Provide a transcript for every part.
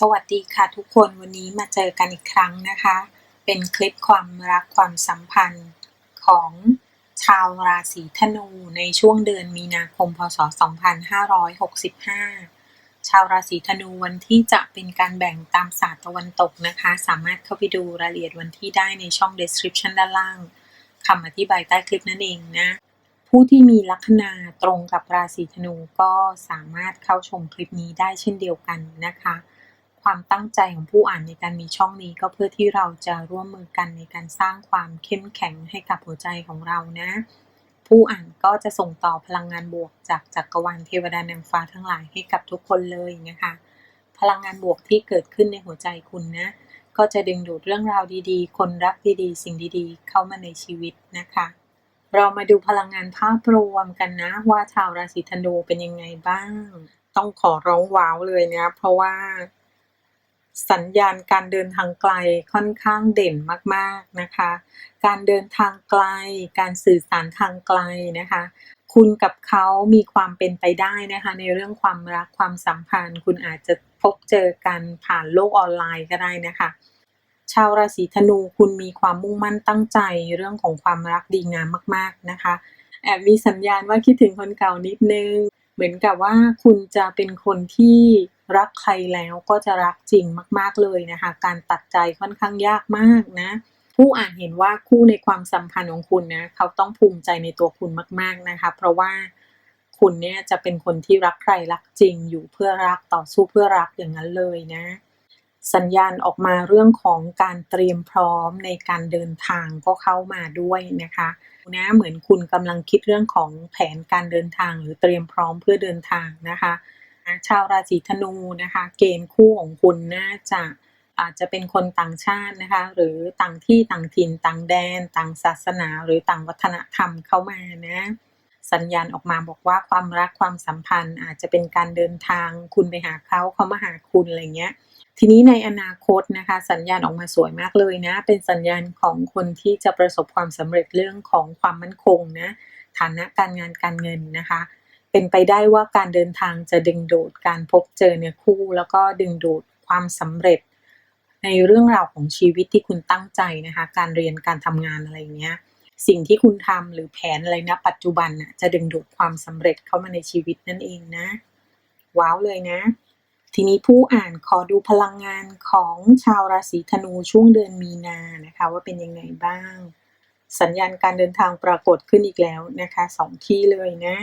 สวัสดีค่ะทุกคนวันนี้มาเจอกันอีกครั้งนะคะ เป็นคลิปความรักความสัมพันธ์ของชาวราศีธนูในช่วงเดือนมีนาคม พศ 2565 ชาวราศีธนูวันที่จะเป็นการแบ่งตามศาสตร์ตะวันตกนะคะ สามารถเข้าไปดูรายละเอียดวันที่ได้ในช่อง description ด้านล่างคำอธิบายใต้คลิปนั่นเองนะ ผู้ที่มีลัคนาตรงกับราศีธนูก็สามารถเข้าชมคลิปนี้ได้เช่นเดียวกันนะคะ ความตั้งใจของผู้อ่านในการมีช่องนี้ก็เพื่อที่เราจะร่วมมือกันในการสร้างความเข้มแข็งให้กับหัวใจของเรานะ ผู้อ่านก็จะส่งต่อพลังงานบวกจากจักรวาลเทวดานางฟ้าทั้งหลายให้กับทุกคนเลยนะคะ พลังงานบวกที่เกิดขึ้นในหัวใจคุณนะ ก็จะดึงดูดเรื่องราวดีๆ คนรักดีๆ สิ่งดีๆ เข้ามาในชีวิตนะคะ เรามาดูพลังงานภาพรวมกันนะ ว่าชาวราศีธนูเป็นยังไงบ้างต้องขอร้องว้าวเลยนะ เพราะว่า สัญญาณการเดินทางไกลค่อนข้างเด่นมากๆนะคะ การเดินทางไกล การสื่อสารทางไกลนะคะ คุณกับเขามีความเป็นไปได้นะคะ ในเรื่องความรักความสัมพันธ์ คุณอาจจะพบเจอกันผ่านโลกออนไลน์ก็ได้นะคะ ชาวราศีธนูคุณมีความมุ่งมั่นตั้งใจเรื่องของความรักดีงามมากๆนะคะแอบมีสัญญาณว่าคิดถึงคนเก่านิดนึง เหมือนกับว่าคุณจะเป็นคนที่ รักใครแล้วก็จะรักจริงมาก ๆเลยนะคะ การตัดใจค่อนข้างยากมากนะ ผู้อ่านเห็นว่าคู่ในความสัมพันธ์ของคุณนะเขาต้องภูมิใจในตัวคุณมาก ๆนะคะ เพราะว่าคุณเนี่ยจะเป็นคนที่รักใครรักจริงอยู่เพื่อรักต่อสู้เพื่อรักอย่างนั้นเลยนะ สัญญาณออกมาเรื่องของการเตรียมพร้อมในการเดินทางก็เข้ามาด้วยนะคะนะเหมือนคุณกำลังคิดเรื่องของแผนการเดินทางหรือเตรียมพร้อมเพื่อเดินทางนะคะ ชาวราศีธนูนะคะ เกณฑ์คู่ของคุณน่าจะอาจจะเป็นคนต่างชาตินะคะหรือต่างที่ต่างถิ่นต่างแดน ต่างศาสนา หรือต่างวัฒนธรรมเข้ามานะสัญญาณออกมาบอกว่าความรักความสัมพันธ์ อาจจะเป็นการเดินทางคุณไปหาเขาเขามาหาคุณอะไรเงี้ย ทีนี้ในอนาคตนะคะ สัญญาณออกมาสวยมากเลยนะ เป็นสัญญาณของคนที่จะประสบความสำเร็จเรื่องของความมั่นคงนะฐานะการงานการเงินนะคะ เป็นไปได้ว่าการเดินทางจะดึงดูดการพบเจอเนื้อคู่ แล้วก็ดึงดูดความสำเร็จ ในเรื่องราวของชีวิตที่คุณตั้งใจนะคะ การเรียนการทำงานอะไรเงี้ยสิ่งที่คุณทำหรือแผนอะไรนะปัจจุบันน่ะจะดึงดูดความสำเร็จเข้ามาในชีวิตนั่นเองนะ ว้าวเลยนะ ทีนี้ผู้อ่านขอดูพลังงานของชาวราศีธนูช่วงเดือนมีนานะคะ ว่าเป็นยังไงบ้าง สัญญาณการเดินทางปรากฏขึ้นอีกแล้วนะคะสองที่เลยนะ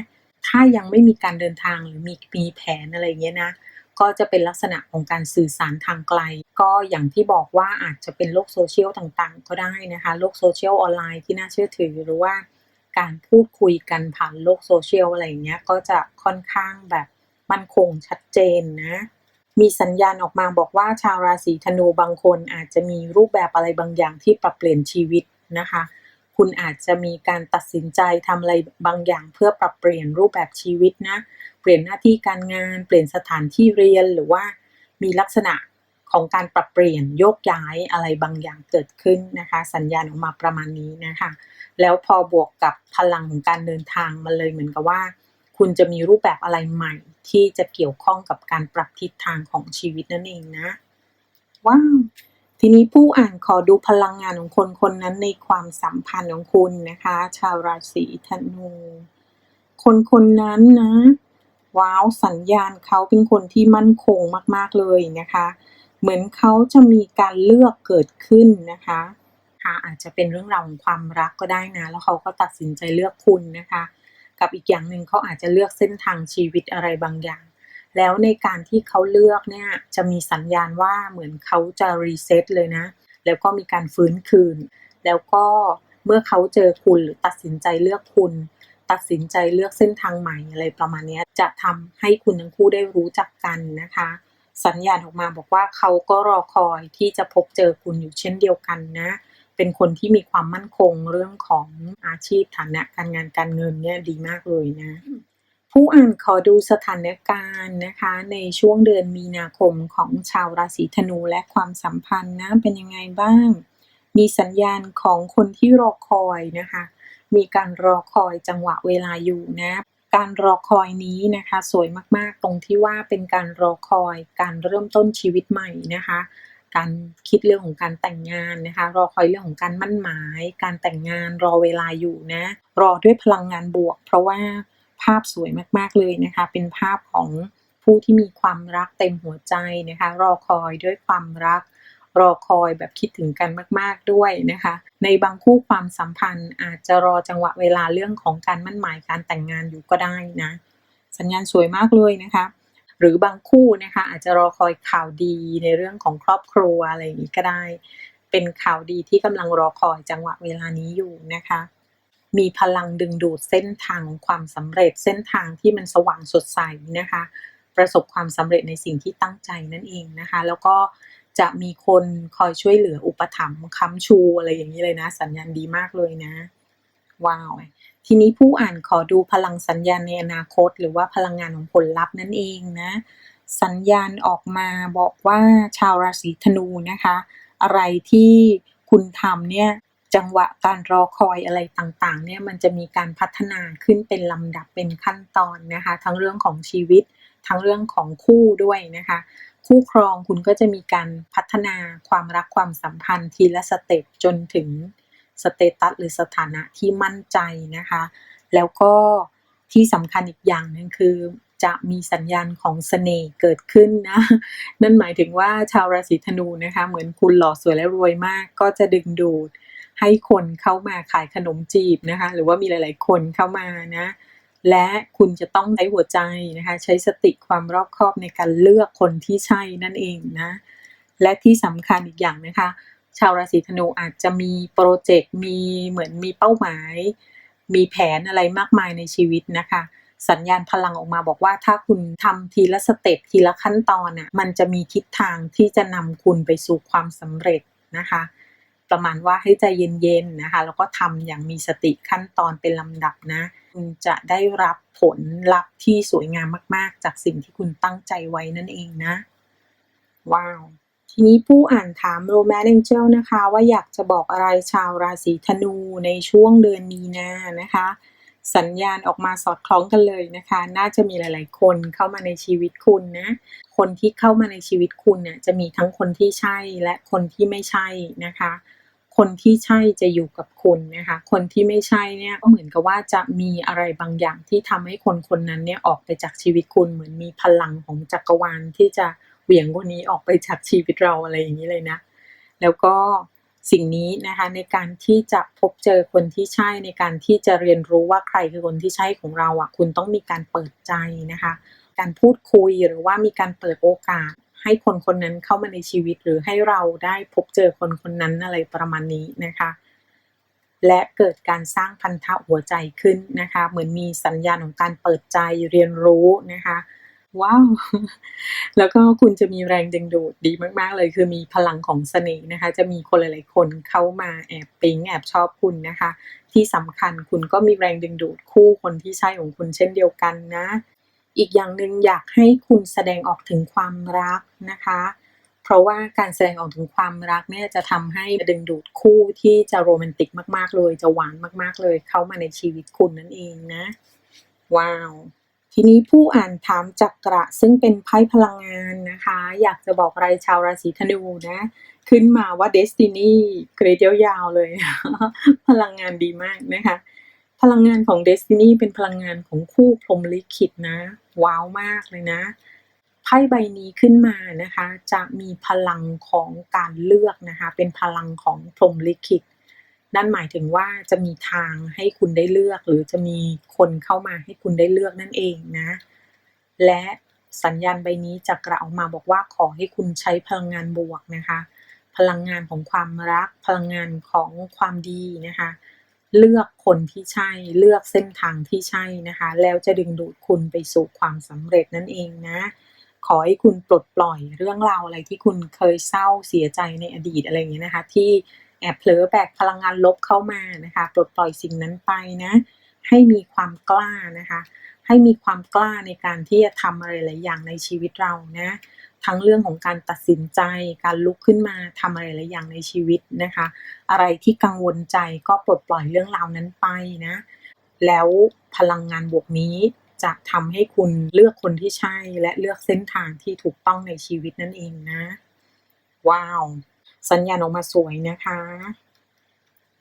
ถ้ายังไม่มีการเดินทางหรือมีมีแผนอะไรเงี้ยนะ ก็จะเป็นลักษณะของการสื่อสารทางไกล ก็อย่างที่บอกว่าอาจจะเป็นโลกโซเชียลต่างๆ ก็ได้นะคะ โลกโซเชียลออนไลน์ที่น่าเชื่อถือหรือว่าการพูดคุยกันผ่านโลกโซเชียลอะไรเงี้ย ก็จะค่อนข้างแบบมั่นคงชัดเจนนะ มีสัญญาณออกมาบอกว่าชาวราศีธนูบางคนอาจจะมีรูปแบบอะไรบางอย่างที่ปรับเปลี่ยนชีวิตนะคะ คุณอาจจะมีการตัดสินใจทำอะไรบางอย่างเพื่อปรับเปลี่ยนรูปแบบชีวิตนะ เปลี่ยนหน้าที่การงาน เปลี่ยนสถานที่เรียนหรือว่ามีลักษณะของการปรับเปลี่ยนโยกย้ายอะไรบางอย่างเกิดขึ้นนะคะ สัญญาณออกมาประมาณนี้นะคะ แล้วพอบวกกับพลังของการเดินทางมันเลยเหมือนกับว่า คุณจะมีรูปแบบอะไรใหม่ ที่จะเกี่ยวข้องกับการปรับทิศทางของชีวิตนั่นเองนะว้าว ทีนี้ผู้อ่านขอดูพลังงานของคนคนนั้นในความสัมพันธ์ของคุณนะคะ ชาวราศีธนู คนคนนั้นนะ ว้าวสัญญาณเขาเป็นคนที่มั่นคงมาก ๆ เลยนะคะ เหมือนเขาจะมีการเลือกเกิดขึ้นนะคะค่ะอาจจะเป็นเรื่องราวของความรักก็ได้นะ แล้วเขาก็ตัดสินใจเลือกคุณนะคะ กับอีกอย่างหนึ่งเขาอาจจะเลือกเส้นทางชีวิตอะไรบางอย่าง แล้วในการที่เขาเลือกเนี่ยจะมีสัญญาณว่าเหมือนเขาจะรีเซ็ตเลยนะ แล้วก็มีการฟื้นคืน แล้วก็เมื่อเขาเจอคุณหรือตัดสินใจเลือกคุณ ตัดสินใจเลือกเส้นทางใหม่อะไรประมาณนี้จะทำให้คุณทั้งคู่ได้รู้จักกันนะคะ สัญญาณออกมาบอกว่าเขาก็รอคอยที่จะพบเจอคุณอยู่เช่นเดียวกันนะเป็นคนที่มีความมั่นคงเรื่องของอาชีพฐานะการงานการเงินเนี่ยดีมากเลยนะ ผู้อ่านขอดูสถานการณ์นะคะ ในช่วงเดือนมีนาคมของชาวราศีธนูและความสัมพันธ์นะเป็นยังไงบ้าง มีสัญญาณของคนที่รอคอยนะคะ มีการรอคอยจังหวะเวลาอยู่นะ การรอคอยนี้นะคะ สวยมากๆตรงที่ว่าเป็นการรอคอยการเริ่มต้นชีวิตใหม่นะคะการคิดเรื่องของการแต่งงานนะคะ รอคอยเรื่องของการมั่นหมาย การแต่งงานรอเวลาอยู่นะ รอด้วยพลังงานบวก เพราะว่า ภาพสวยมาก ๆ เลยนะคะ เป็นภาพของผู้ที่มีความรักเต็มหัวใจนะคะ รอคอยด้วยความรัก รอคอยแบบคิดถึงกันมาก ๆ ด้วยนะคะ ในบางคู่ความสัมพันธ์อาจจะรอจังหวะเวลาเรื่องของการมั่นหมายการแต่งงานอยู่ก็ได้นะ สัญญาณสวยมากเลยนะคะ หรือบางคู่นะคะอาจจะรอคอยข่าวดีในเรื่องของครอบครัวอะไรอย่างนี้ก็ได้ เป็นข่าวดีที่กำลังรอคอยจังหวะเวลานี้อยู่นะคะ มีพลังดึงดูดเส้นทางความสำเร็จเส้นทางที่มันสว่างสดใสนะคะ ประสบความสำเร็จในสิ่งที่ตั้งใจนั่นเองนะคะ แล้วก็จะมีคนคอยช่วยเหลืออุปถัมภ์ค้ำชูอะไรอย่างนี้เลยนะ สัญญาณดีมากเลยนะว้าวทีนี้ผู้อ่านขอดูพลังสัญญาณในอนาคต หรือว่าพลังงานของผลลัพธ์นั่นเองนะ สัญญาณออกมาบอกว่าชาวราศีธนูนะคะ อะไรที่คุณทำเนี่ย จังหวะการรอคอยอะไรต่างๆเนี่ยมันจะมีการพัฒนาขึ้นเป็นลำดับเป็นขั้นตอนนะคะ ทั้งเรื่องของชีวิต ทั้งเรื่องของคู่ด้วยนะคะ คู่ครองคุณก็จะมีการพัฒนาความรักความสัมพันธ์ทีละสเต็ปจนถึงสเตตัสหรือสถานะที่มั่นใจนะคะ แล้วก็ที่สำคัญอีกอย่างนึงคือจะมีสัญญาณของเสน่ห์เกิดขึ้นนะ นั่นหมายถึงว่าชาวราศีธนูนะคะ เหมือนคุณหล่อสวยและรวยมาก ก็จะดึงดูด ให้คนเข้ามาขายขนมจีบนะคะ หรือว่ามีหลาย ๆ คนเข้ามานะ และคุณจะต้องใช้หัวใจนะคะ ใช้สติความรอบคอบในการเลือกคนที่ใช่นั่นเองนะ และที่สำคัญอีกอย่างนะคะ ชาวราศีธนูอาจจะมีโปรเจกต์มีเหมือนมีเป้าหมาย มีแผนอะไรมากมายในชีวิตนะคะสัญญาณพลังออกมาบอกว่าถ้าคุณทำทีละสเต็ปทีละขั้นตอนอะมันจะมีทิศทางที่จะนำคุณไปสู่ความสำเร็จนะคะ ประมาณว่าให้ใจเย็นๆนะคะ แล้วก็ทำอย่างมีสติขั้นตอนเป็นลำดับนะ คุณจะได้รับผลลัพธ์ที่สวยงามมาก ๆ จากสิ่งที่คุณตั้งใจไว้นั่นเองนะ ว้าว ทีนี้ผู้อ่านถามโรแมนเ a เ l นะคะ ว่าอยากจะบอกอะไรชาวราศีธนูในช่วงเดือนมีนานะคะ สัญญาณออกมาสอดคล้องกันเลยนะคะ น่าจะมีหลาย ๆ คนเข้ามาในชีวิตคุณนะ คนที่เข้ามาในชีวิตคุณเนี่ยจะมีทั้งคนที่ใช่และคนที่ไม่ใช่นะคะ คนที่ใช่จะอยู่กับคุณนะคะ คนที่ไม่ใช่เนี่ยก็เหมือนกับว่าจะมีอะไรบางอย่างที่ทำให้คนคนนั้นเนี่ยออกไปจากชีวิตคุณเหมือนมีพลังของจักรวาลที่จะเหวี่ยงคนนี้ออกไปจากชีวิตเราอะไรอย่างนี้เลยนะ แล้วก็ สิ่งนี้นะคะในการที่จะพบเจอคนที่ใช่ในการที่จะเรียนรู้ว่าใครคือคนที่ใช่ของเราอะคุณต้องมีการเปิดใจนะคะ การพูดคุยหรือว่ามีการเปิดโอกาส ให้คนคนนั้นเข้ามาในชีวิตหรือให้เราได้พบเจอคนคนนั้นอะไรประมาณนี้นะคะ และเกิดการสร้างพันธะหัวใจขึ้นนะคะ เหมือนมีสัญญาณของการเปิดใจเรียนรู้นะคะ ว้าว แล้วก็คุณจะมีแรงดึงดูดดีมาก ๆ เลย คือมีพลังของเสน่ห์นะคะ จะมีคนหลาย ๆ คนเข้ามาแอบปิ๊งแอบชอบคุณนะคะ ที่สำคัญคุณก็มีแรงดึงดูดคู่คนที่ใช่ของคุณเช่นเดียวกันนะ อีกอย่างหนึ่งอยากให้คุณแสดงออกถึงความรักนะคะเพราะว่าการแสดงออกถึงความรักเนี่ยจะทำให้ดึงดูดคู่ที่จะโรแมนติกมาก ๆ เลย จะหวานมาก ๆ เลยเข้ามาในชีวิตคุณนั่นเองนะ ว้าว ทีนี้ผู้อ่านถามจักระซึ่งเป็นไพ่พลังงานนะคะ อยากจะบอกอะไรชาวราศีธนูนะ ขึ้นมาว่า Destiny เกรดยาวๆเลย พลังงานดีมากนะคะ พลังงานของ Destiny เป็นพลังงานของคู่พรหมลิขิตนะ ว้าวมากเลยนะไพ่ใบนี้ขึ้นมานะคะ จะมีพลังของการเลือกนะคะ เป็นพลังของพรหมลิขิต นั่นหมายถึงว่าจะมีทางให้คุณได้เลือก หรือจะมีคนเข้ามาให้คุณได้เลือกนั่นเองนะ และสัญญาณใบนี้จะกระออกมาบอกว่าขอให้คุณใช้พลังงานบวกนะคะ พลังงานของความรัก พลังงานของความดีนะคะ เลือกคนที่ใช่ เลือกเส้นทางที่ใช่นะคะ แล้วจะดึงดูดคุณไปสู่ความสำเร็จนั่นเองนะ ขอให้คุณปลดปล่อยเรื่องราวอะไรที่คุณเคยเศร้าเสียใจในอดีตอะไรอย่างเงี้ยนะคะ ที่ แอบเผลอแบกพลังงานลบเข้ามานะคะปลดปล่อยสิ่งนั้นไปนะให้มีความกล้านะคะ ให้มีความกล้าในการที่จะทำอะไรหลายอย่างในชีวิตเรานะทั้งเรื่องของการตัดสินใจ การลุกขึ้นมาทำอะไรหลายอย่างในชีวิตนะคะ อะไรที่กังวลใจก็ปลดปล่อยเรื่องราวนั้นไปนะ แล้วพลังงานบวกนี้จะทำให้คุณเลือกคนที่ใช่และเลือกเส้นทางที่ถูกต้องในชีวิตนั่นเองนะ ว้าว สัญญาณออกมาสวยนะคะ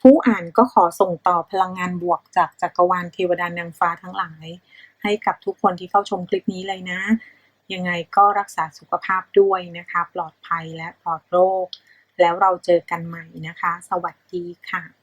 ผู้อ่านก็ขอส่งต่อพลังงานบวกจากจักรวาลเทวดานางฟ้าทั้งหลาย ให้กับทุกคนที่เข้าชมคลิปนี้เลยนะ ยังไงก็รักษาสุขภาพด้วยนะคะ ปลอดภัยและปลอดโรค แล้วเราเจอกันใหม่นะคะ สวัสดีค่ะ